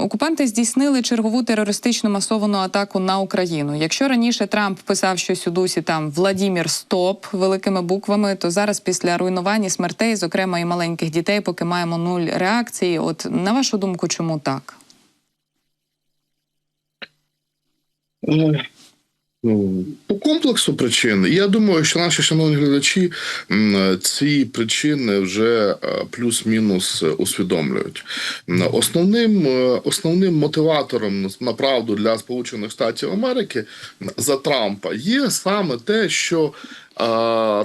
Окупанти здійснили чергову терористичну масовану атаку на Україну. Якщо раніше Трамп писав щось у дусі там Владімір Стоп великими буквами, то зараз після руйнування смертей, зокрема і маленьких дітей, поки маємо нуль реакції. От на вашу думку, чому так? Ну, По комплексу причин. Я думаю, що наші шановні глядачі ці причини вже е, плюс-мінус усвідомлюють. Основним, е, основним мотиватором направду для Сполучених Штатів Америки за Трампа є саме те, що е,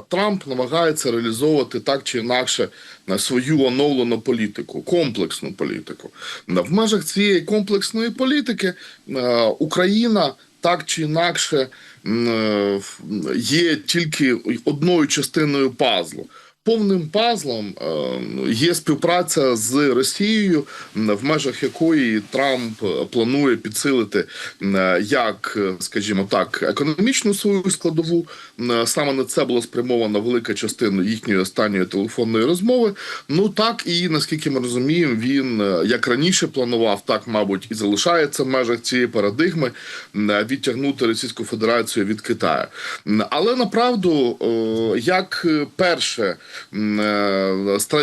Трамп намагається реалізовувати так чи інакше свою оновлену політику, комплексну політику. В межах цієї комплексної політики Україна так чи інакше е, є тільки одною частиною пазлу. Повним пазлом е, є співпраця з Росією, в межах якої Трамп планує підсилити як, скажімо так, економічну свою складову. Саме на це була спрямована велика частина їхньої останньої телефонної розмови. Ну так і наскільки ми розуміємо, він е, як раніше планував, так мабуть і залишається в межах цієї парадигми відтягнути Російську Федерацію від Китаю. Але направду, е, як перше,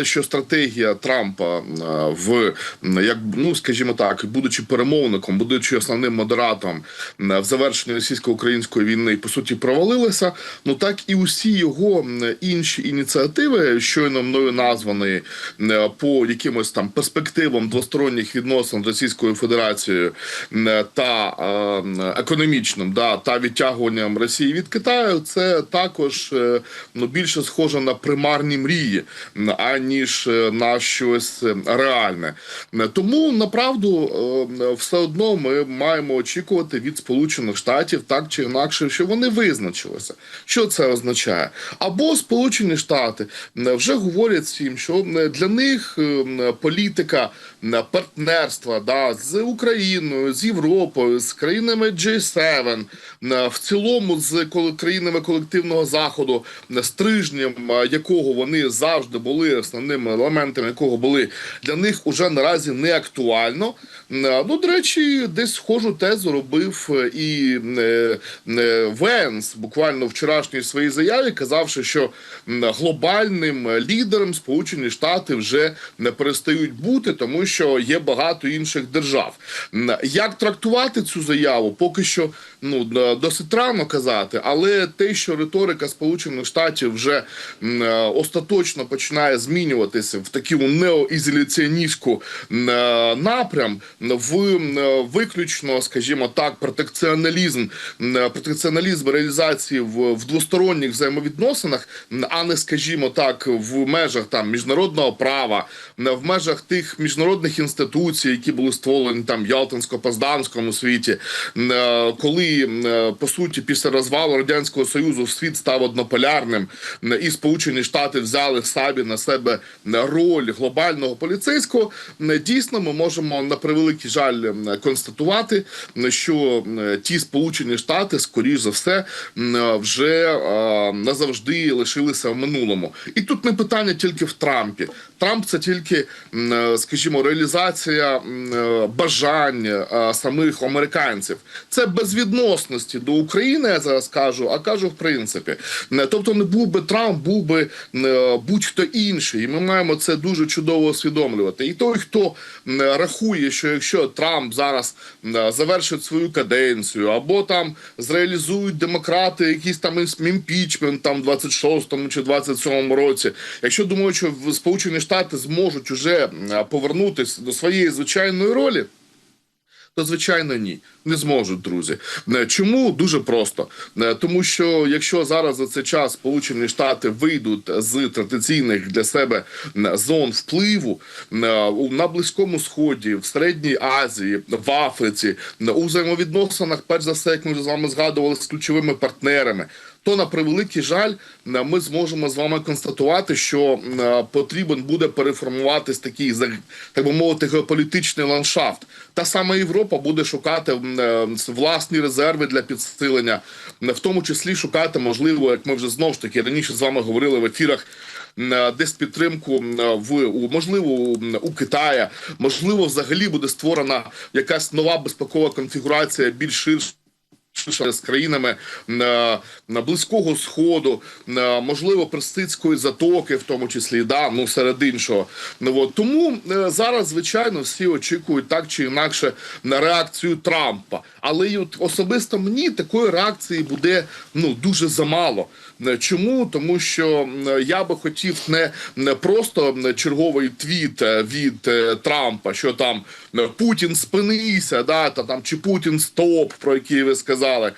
що стратегія Трампа е, в як ну скажімо так, будучи перемовником, будучи основним модератором в завершенні російсько-української війни, по суті, провалилася. Ну так і усі його інші ініціативи, щойно мною названі по якимось там перспективам двосторонніх відносин з Російською Федерацією та е, економічним, да та відтягуванням Росії від Китаю, це також е, ну більше схоже на примарні мрії, аніж е, на щось е, реальне. Тому направду е, все одно ми маємо очікувати від Сполучених Штатів так чи інакше, що вони визначилися. Що це означає? Або Сполучені Штати вже говорять всім, що для них політика партнерства да, з Україною, з Європою, з країнами G7, м, в цілому з країнами колективного заходу, стрижнем а, вони завжди були основними елементами, якого були для них уже наразі не актуально. Ну, до речі, десь схожу тезу робив е, і е, е, Венс буквально вчорашній своїй заяві, казавши, що глобальним лідером Сполучені Штати вже не перестають бути, тому що є багато інших держав. Як трактувати цю заяву, поки що ну досить рано казати, але те, що риторика Сполучених Штатів вже е, остаточно починає змінюватися в таку неоізоляціоністську е, напрям в е, виключно, скажімо так, протекціоналізм, протекціоналізм реалізації в, в двосторонніх взаємовідносинах, а не, скажімо так, в межах там міжнародного права, в межах тих міжнародних інституцій, які були створені там в Ялтинсько-Поздамському світі, коли е, по суті після розвалу радянського союзу світ став однополярним, і Сполучені Штати взяли самі на себе роль глобального поліцейського. Дійсно, ми можемо на превеликий жаль констатувати, що ті Сполучені Штати, скоріш за все, вже назавжди лишилися в минулому. І тут не питання тільки в Трампі. Трамп це тільки, е, скажімо, реалізація е, бажань самих американців. Це безвідносності до України. Я зараз кажу, а кажу в принципі. Е, Тобто, не був би Трамп, був би е, будь-хто інший, і ми маємо це дуже чудово усвідомлювати. І той, хто рахує, що якщо Трамп зараз завершить свою каденцію, або там зреалізують демократи якийсь там імпічмент там 26-му чи 27-му році, якщо думають, що Сполучені Штати зможуть уже повернутися до своєї звичайної ролі. То звичайно ні, не зможуть, друзі. Е, Чому дуже просто? Е, Тому що якщо зараз за цей час Сполучені Штати вийдуть з традиційних для себе е, зон впливу на близькому сході, в середній Азії, в Африці, у взаємовідносинах, перш за все, як ми вже з вами згадували, з ключовими партнерами. То на превеликий жаль, ми зможемо з вами констатувати, що е, потрібен буде переформуватись такий так би мовити геополітичний ландшафт. Та сама Європа буде шукати е, власні резерви для підсилення, в тому числі шукати, можливо, як ми вже знову ж таки раніше з вами говорили в ефірах. е, десь підтримку в можливо у- Китая, можливо, взагалі буде створена якась нова безпекова конфігурація більш ширша. З країнами на, на близького сходу, на можливо персидської затоки, в тому числі да, ну серед іншого. Ну от тому е, зараз, звичайно, всі очікують так чи інакше на реакцію Трампа. Але й от особисто мені такої реакції буде ну дуже замало. Е, Чому? Тому що е, я би хотів не, просто черговий твіт е, від Трампа, що там Путін спинися, да, та там чи Путін стоп, про який ви сказали,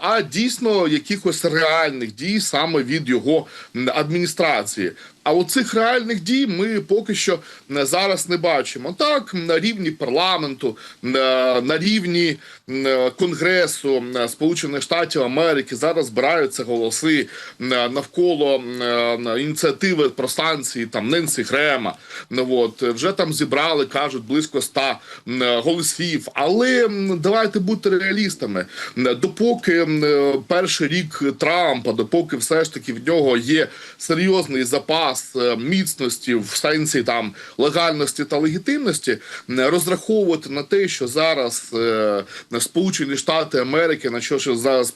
а дійсно якихось реальних дій саме від його адміністрації. А оцих реальних дій ми поки що е, зараз не бачимо. Так, на рівні парламенту, на, на рівні е, Конгресу е, Сполучених Штатів Америки зараз збираються голоси е, навколо е, ініціативи про санкції там Ненсі Грема. Ну, от, е, вже там зібрали, кажуть, близько ста е, голосів. Але давайте бути реалістами. Е, Допоки е, перший рік Трампа, допоки все ж таки в нього є серйозний запас е, міцності в сенсі там легальності та легітимності, е, розраховувати на те, що зараз е, Сполучені Штати Америки, на що ж зараз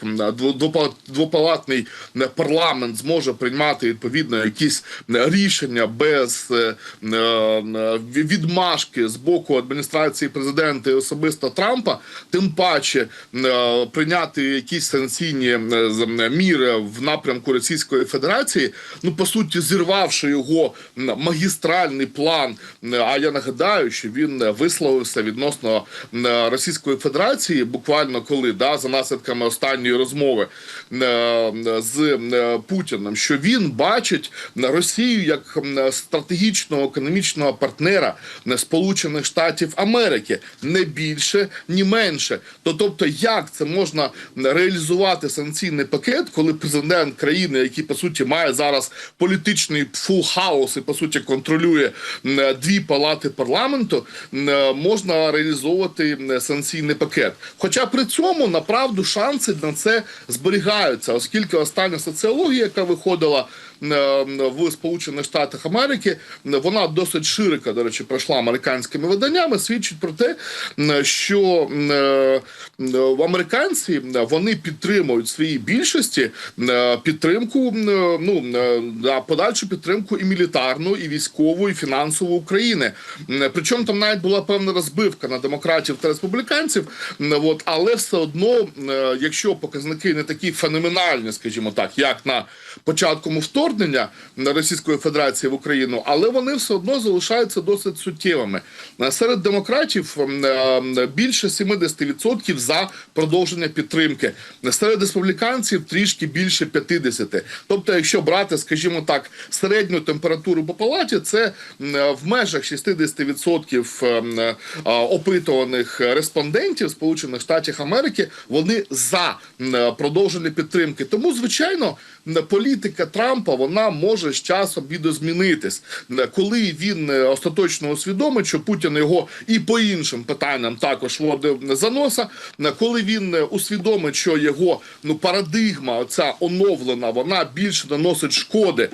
двопалатний е, парламент зможе приймати відповідно якісь рішення без відмашки з боку адміністрації президента і особисто Трампа, тим паче прийняти якісь санкційні міри в напрямку Російської Федерації, ну по суті, зірвавши його магістральний план. А я нагадаю, що він висловився відносно Російської Федерації, буквально коли да за наслідками останньої розмови з Путіним, що він бачить Росію як стратегічного економічного партнера Сполучених Штатів Америки не більше, ні менше. То тобто, як це можна реалізувати санкційний пакет, коли президент країни, який по суті має зараз політичний фул хаос і по суті контролює дві палати парламенту, можна реалізовувати санкційний пакет. Хоча при цьому направду шанси на це зберігаються, оскільки остання соціологія, яка виходила в Сполучених Штатах Америки, вона досить широко, до речі, пройшла американськими виданнями, свідчить про те, що е, американці вони підтримують в своїй більшості е, підтримку, е, ну е, подальшу підтримку і мілітарну, і військову, і фінансову України. Причому там навіть була певна розбивка на демократів та республіканців. От, але все одно, е, якщо показники не такі феноменальні, скажімо так, як на початкому вторгнення Російської Федерації в Україну, але вони все одно залишаються досить суттєвими. Е, Серед демократів е, більше 70% за продовження підтримки. Серед республіканців трішки більше 50%. Тобто, якщо брати, скажімо так, середню температуру по палаті, це е, в межах 60% м, е, а, опитуваних респондентів Сполучених Штатів Америки вони за продовження підтримки. Тому, звичайно, політика Трампа вона може з часом відозмінитись, М, коли він е, остаточно усвідомить, що Путін його і по іншим питанням також водив за носа. М, Коли він е, усвідомить, що його ну парадигма, оця оновлена, вона більше наносить шкоди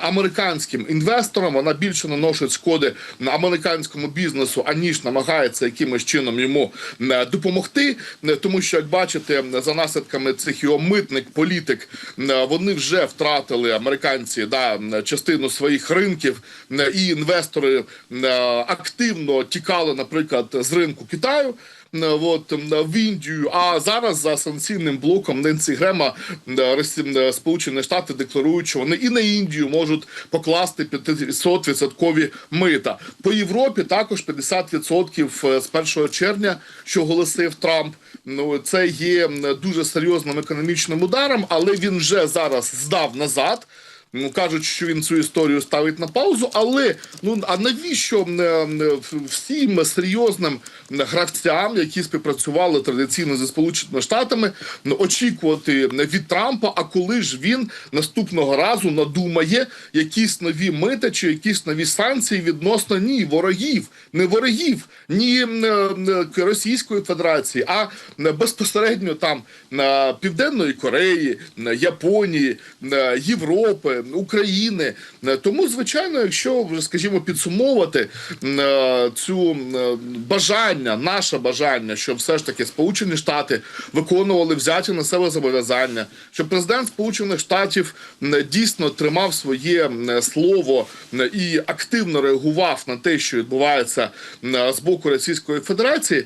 американським інвесторам, вона більше наносить шкоди м, американському бізнесу, аніж намагається якимось чином йому допомогти. Тому що, як бачите, за наслідками цих його митник, політик, вони вже втратили американці да, частину своїх ринків, і інвестори м, активно тікали, наприклад, з ринку Китаю. м, От в Індію, а зараз за санкційним блоком Ненсі Грема Сполучені Штати декларують, що вони і на Індію можуть покласти 500% мита. По Європі також 50% з 1 червня, що оголосив Трамп. Ну це є дуже серйозним економічним ударом, але він вже зараз здав назад. Ну, кажуть, що він цю історію ставить на паузу, але ну а навіщо м, м, всім серйозним гравцям, які співпрацювали традиційно зі Сполученими Штатами, очікувати від Трампа? А коли ж він наступного разу надумає якісь нові мита чи якісь нові санкції відносно ні ворогів, не ворогів, ні м, Російської Федерації, а безпосередньо там на Південної Кореї, Японії, Європи, України. Е, Тому, звичайно, якщо скажімо підсумовувати е, цю е, бажання, наше бажання, щоб все ж таки Сполучені Штати виконували взяті на себе зобов'язання, щоб президент Сполучених Штатів дійсно тримав своє слово і активно реагував на те, що відбувається з боку Російської Федерації,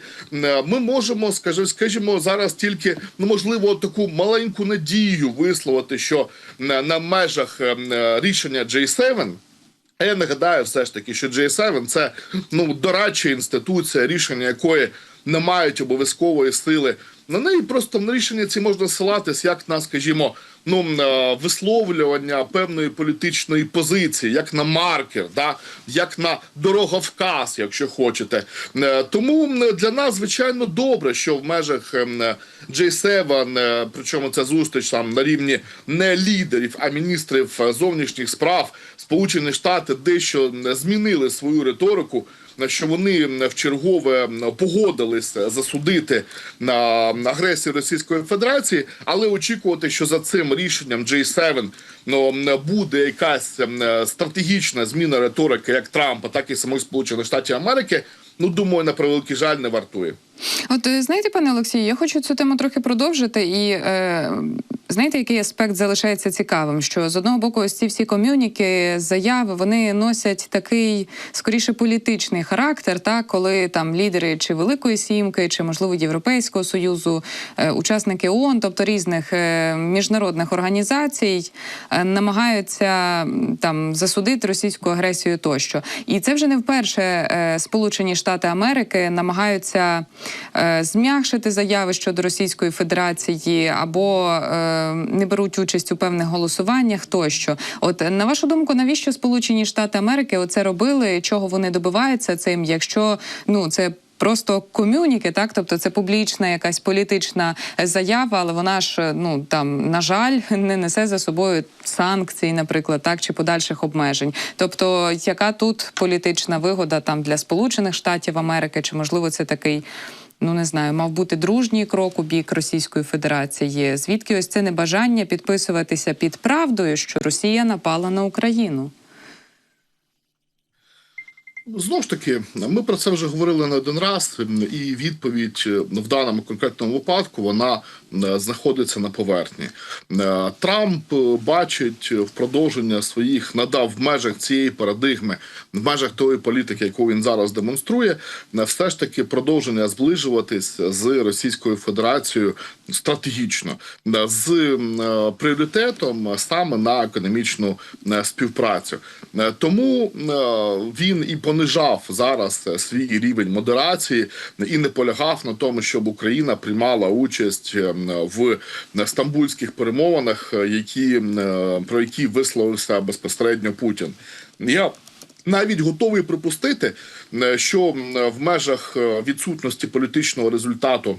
ми можемо, скажімо, скажімо, зараз тільки ну можливо таку маленьку надію висловити, що на межах рішення J7 а я нагадаю все ж таки, що J7 – це ну дорадча інституція, рішення якої не мають обов'язкової сили. На неї просто на рішення ці можна ссилатись як на, скажімо, ну е, висловлювання певної політичної позиції, як на маркер, да? як на дороговказ, якщо хочете. Е, Тому для нас звичайно добре, що в межах ем, е, J7, е, причому ця зустріч там на рівні не лідерів, а міністрів зовнішніх справ Сполучені Штати дещо змінили свою риторику. Що вони в чергове погодилися засудити на агресію Російської Федерації, але очікувати, що за цим рішенням J7 ну, буде якась стратегічна зміна риторики як Трампа, так і самих Сполучених Штатів Америки. Ну думаю, на превеликий жаль не вартує. От е, знаєте, пане Олексію, я хочу цю тему трохи продовжити. І е, знаєте, який аспект залишається цікавим? Що з одного боку, ось ці всі ком'юніки, заяви, вони носять такий скоріше політичний характер, та коли там лідери чи Великої Сімки, чи можливо Європейського союзу, е, учасники ООН, тобто різних е, міжнародних організацій, намагаються там засудити російську агресію тощо. І це вже не вперше Сполучені Штати Америки намагаються зм'якшити заяви щодо Російської Федерації або е, не беруть участь у певних голосуваннях тощо. От на вашу думку, навіщо Сполучені Штати Америки оце робили? Чого вони добиваються цим? Якщо ну це. Просто ком'юніки, так тобто це публічна якась політична заява, але вона ж ну там на жаль не несе за собою санкцій, наприклад, так чи подальших обмежень. Тобто, яка тут політична вигода там для Сполучених Штатів Америки, чи можливо це такий? Ну не знаю, мав бути дружній крок у бік Російської Федерації. Звідки ось це небажання підписуватися під правдою, що Росія напала на Україну? Знову ж таки, ми про це вже говорили не один раз, і відповідь в даному конкретному випадку вона е, знаходиться на поверхні. Е, Трамп бачить в продовження своїх надав в межах цієї парадигми, в межах тої політики, яку він зараз демонструє, е, все ж таки продовження зближуватись з Російською Федерацією стратегічно з пріоритетом саме на економічну співпрацю. Тому він і понижав зараз е, свій рівень модерації і не полягав на тому, щоб Україна приймала участь е, в стамбульських перемовинах, е, які е, про які висловився безпосередньо Путін. Я навіть готовий припустити, що в межах відсутності політичного результату.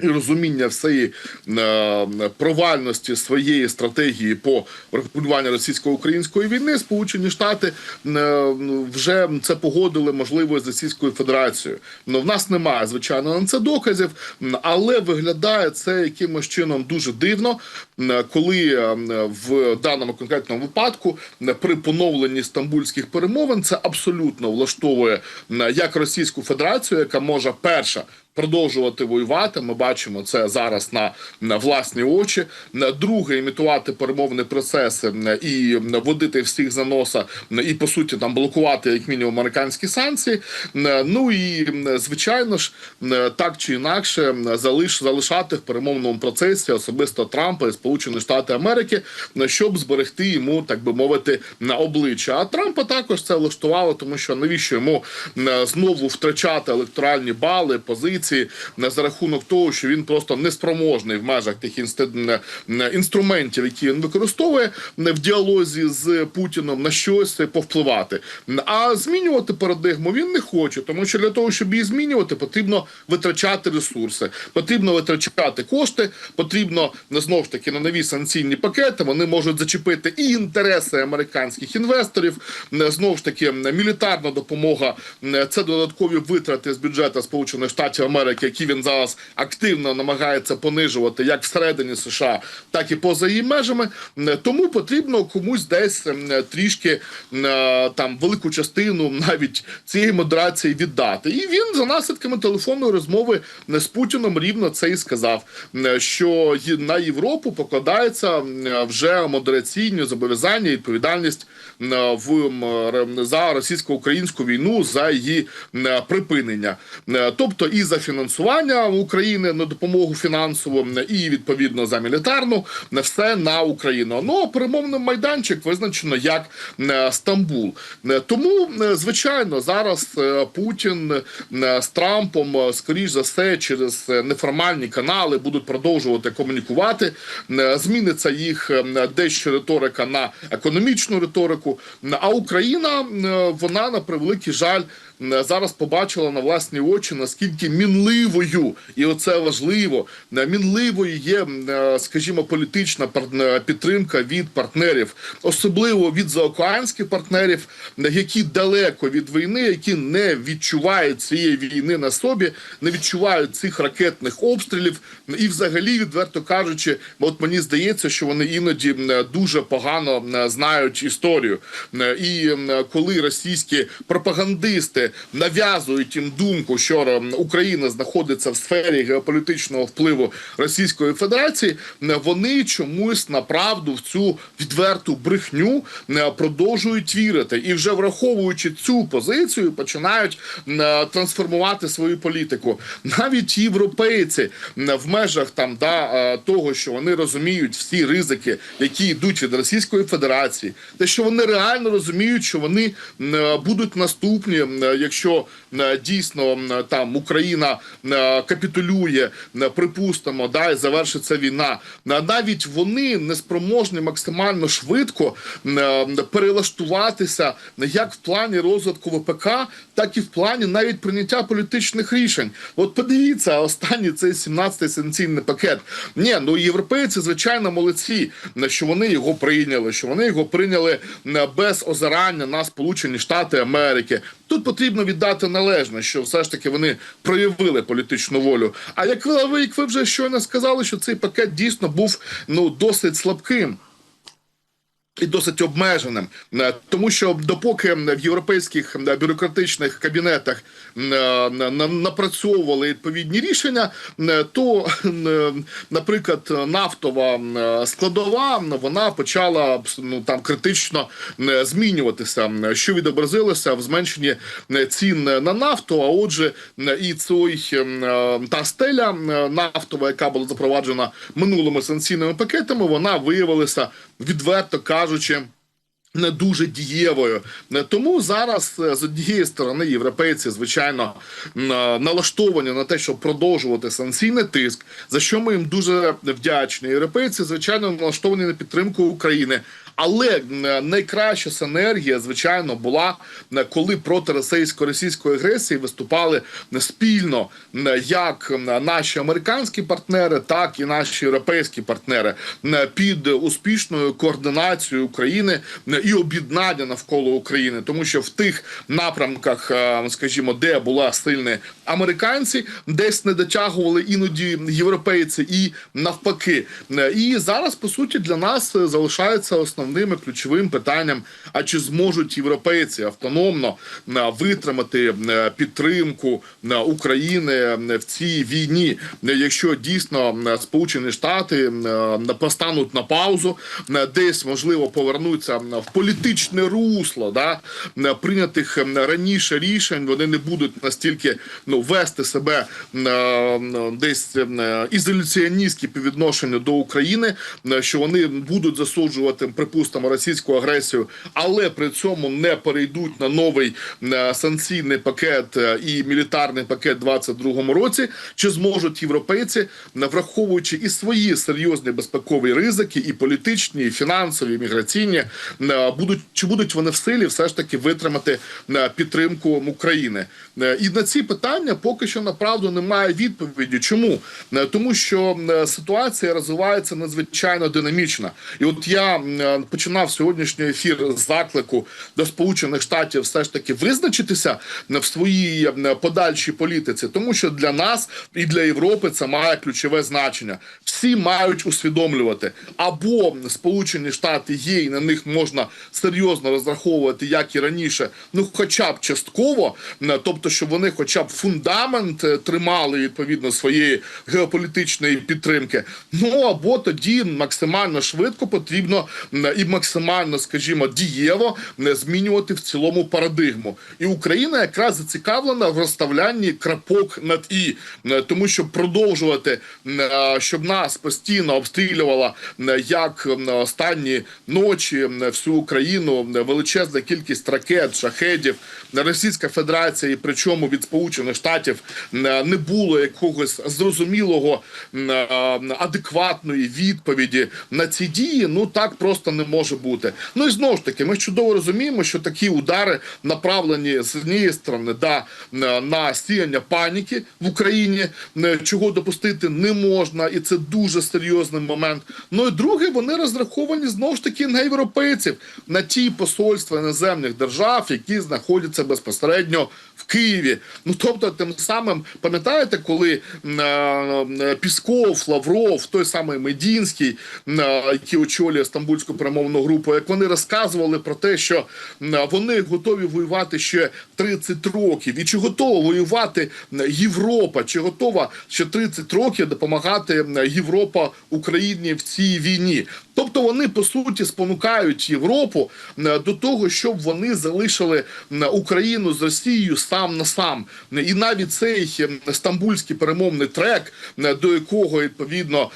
І розуміння всієї е, провальності своєї стратегії по врегулюванню російсько-української війни, Сполучені Штати е, вже це погодили можливо з Російською Федерацією. Ну в нас немає звичайно на це доказів, але виглядає це якимось чином дуже дивно, коли е, в даному конкретному випадку при поновленні стамбульських перемовин це абсолютно влаштовує як Російську Федерацію, яка може перша продовжувати воювати. Ми бачимо це зараз на, на власні очі. Друге, імітувати перемовні процеси і водити всіх за носа і по суті там блокувати як мінімум американські санкції. Ну і звичайно ж, так чи інакше залиш залишати в перемовному процесі особисто Трампа і Сполучені Штати Америки, щоб зберегти йому, так би мовити, на обличчя. А Трампа також це влаштувало, тому що навіщо йому знову втрачати електоральні бали, позиції м, за рахунок того, що він просто неспроможний в межах тих інструментів, які він використовує в діалозі з Путіном на щось повпливати. А змінювати парадигму він не хоче, тому що для того, щоб її змінювати, потрібно витрачати ресурси, потрібно витрачати кошти, потрібно знову ж таки на нові санкційні пакети. Вони можуть зачепити і інтереси американських інвесторів. М, Знову ж таки, мілітарна допомога це додаткові витрати з бюджету Сполучених Штатів які він зараз активно намагається понижувати як всередині США, так і поза її межами. Тому потрібно комусь десь трішки там велику частину навіть цієї модерації віддати. І він за наслідками телефонної розмови з Путіном рівно це і сказав, що на Європу покладається вже модераційні зобов'язання відповідальність в м, за російсько-українську війну за її е, припинення, Е, тобто і за фінансування України на допомогу фінансову, е, і відповідно за мілітарну е, все на Україну. Ну перемовний майданчик визначено як е, Стамбул. Е, Тому, е, звичайно, зараз е, Путін е, з Трампом, е, скоріш за все, через е, неформальні канали будуть продовжувати комунікувати. Е, Зміниться їх е, дещо риторика на економічну риторику. А Україна, е, вона на превеликий жаль. Е, Зараз побачила на власні очі, наскільки мінливою, і оце важливо, е, мінливою є, е, скажімо, політична підтримка від партнерів, особливо від заокеанських партнерів, які далеко від війни, які не відчувають цієї війни на собі, не відчувають цих ракетних обстрілів, і взагалі, відверто кажучи, от мені здається, що вони іноді дуже погано знають історію. І коли російські пропагандисти нав'язують їм думку, що е, Україна знаходиться в сфері геополітичного впливу Російської Федерації, е, вони чомусь направду в цю відверту брехню е, продовжують вірити, і вже враховуючи цю позицію, починають трансформувати свою політику. Навіть європейці в межах там да того, що вони розуміють всі ризики, які йдуть від Російської Федерації, те, що вони реально розуміють, що вони будуть наступні, якщо е, дійсно е, там Україна е, капітулює, е, припустимо, да і завершиться війна. Навіть вони не спроможні максимально швидко перелаштуватися як в плані розвитку ВПК, так і в плані навіть прийняття політичних рішень. От подивіться, останній цей 17-й санкційний пакет. Ні, ну європейці, звичайно, молодці, що вони його прийняли, що вони його прийняли без озирання на Сполучені Штати Америки. Тут потрібно віддати належне, що все ж таки вони проявили політичну волю. А як ви, як ви вже щойно сказали, що цей пакет дійсно був ну досить слабким. І досить обмеженим, Е, тому що допоки в європейських е, бюрократичних кабінетах е, на- на- напрацьовували відповідні рішення, то, наприклад, нафтова складова вона почала ну, там критично змінюватися, що відобразилося в зменшенні цін на нафту. А отже, і цей та стеля нафтова, яка була запроваджена минулими санкційними пакетами, вона виявилася відверто кажучи. Не дуже дієвою, Не тому зараз е, з однієї сторони європейці, звичайно, е, налаштовані на те, щоб продовжувати санкційний тиск, за що ми їм дуже вдячні. Європейці, звичайно, налаштовані на підтримку України. Але е, найкраща синергія, звичайно, була е, коли проти російсько-російської агресії виступали е, спільно як наші американські партнери, так і наші європейські партнери під успішною координацією України і об'єднання навколо України, тому що в тих напрямках, скажімо, де була сильні американці, десь не дотягували іноді європейці, і навпаки. І зараз по суті для нас залишається основним ключовим питанням: а чи зможуть європейці автономно е, витримати е, підтримку е, України в цій війні, якщо дійсно Сполучені Штати постануть на паузу, десь можливо повернуться в політичне русло, да прийнятих раніше рішень, вони не будуть настільки ну вести себе десь ізоляціоністськи по відношенню до України, що вони будуть засуджувати, припустимо, російську агресію, але при цьому не перейдуть на новий е, санкційний пакет е, і мілітарний пакет у 2022 році. Чи зможуть європейці, враховуючи і свої серйозні безпекові ризики, і політичні, і фінансові, і міграційні, е, будуть чи будуть вони в силі все ж таки витримати підтримку України? І на ці питання поки що направду немає відповіді. Чому? Тому що ситуація розвивається надзвичайно динамічно. І от я починав сьогоднішній ефір з заклику до Сполучених Штатів все ж таки визначитися в своїй подальшій політиці, тому що для нас і для Європи це має ключове значення. Всі мають усвідомлювати або Сполучені Штати є, і на них можна серйозно розраховувати, як і раніше, ну хоча б частково, тобто, щоб вони, хоча б фундамент е, тримали відповідно своєї геополітичної підтримки. Ну або тоді максимально швидко потрібно і максимально, скажімо, дієво м, змінювати в цілому парадигму. І Україна якраз зацікавлена в розставлянні крапок над і, тому що продовжувати, е, щоб нас постійно обстрілювала як м, останні ночі всю Україну величезна кількість ракет, шахедів, Російська Федерація, і причому від Сполучених Штатів не було якогось зрозумілого е, адекватної відповіді на ці дії. Ну так просто не може бути. Ну і знову ж таки, ми чудово розуміємо, що такі удари направлені з однієї сторони да, на- сіяння паніки в Україні, е, чого допустити не можна, і це дуже серйозний момент. Ну і друге, вони розраховані знову ж таки на європейців, на ті посольства іноземних держав, які знаходяться безпосередньо в Києві. Ну тобто, тим самим пам'ятаєте, коли е, Пісков, Лавров, той самий Медінський, е, який очолює стамбульську перемовну групу, як вони розказували про те, що вони готові воювати ще 30 років, і чи готова воювати Європа, чи готова ще 30 років допомагати Європа Україні в цій війні. Тобто вони по суті спонукають Європу до того, щоб вони залишили Україну з Росією сам на сам. І навіть цей стамбульський перемовний трек, до якого відповідно,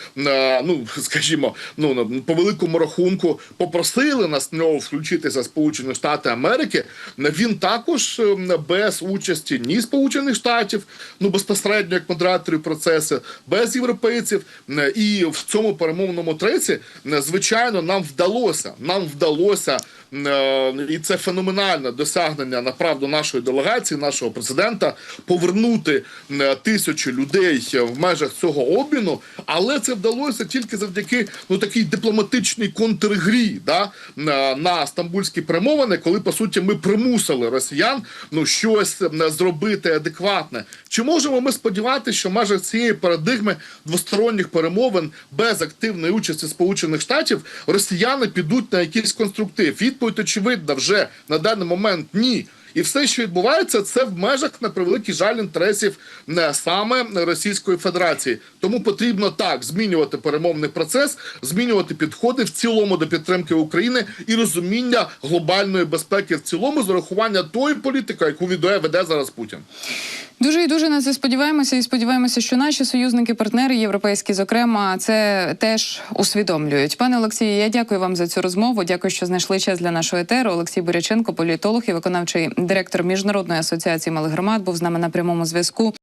ну скажімо, ну по великому рахунку попросили нас нього включитися Сполучені Штати Америки. Він також без участі ні Сполучених Штатів, ну безпосередньо як модераторів процесу, без європейців. І в цьому перемовному треці, м, звичайно, нам вдалося. Нам вдалося, е, і це феноменальне досягнення направду нашої делегації, нашого президента, повернути м, тисячу людей в межах цього обміну. Але це вдалося тільки завдяки ну такій дипломатичній контргрі, да, на, стамбульські перемовини, коли по суті ми примусили росіян ну щось зробити адекватне. Чи можемо ми сподіватися, що межах цієї парадигми двосторонніх перемовин без активної участі Сполучених Штатів росіяни підуть на якийсь конструктив? Відповідь очевидна вже на даний момент ні. І все, що відбувається, це в межах на превеликий жаль інтересів не саме Російської Федерації. Тому потрібно так змінювати перемовний процес, змінювати підходи в цілому до підтримки України і розуміння глобальної безпеки в цілому з урахування тої політики, яку відео веде зараз Путін. Дуже і дуже на це сподіваємося, і сподіваємося, що наші союзники, партнери європейські, зокрема, це теж усвідомлюють. Пане Олексію, я дякую вам за цю розмову. Дякую, що знайшли час для нашого етеру. Олексій Буряченко, політолог і виконавчий директор міжнародної асоціації малих громад, був з нами на прямому зв'язку.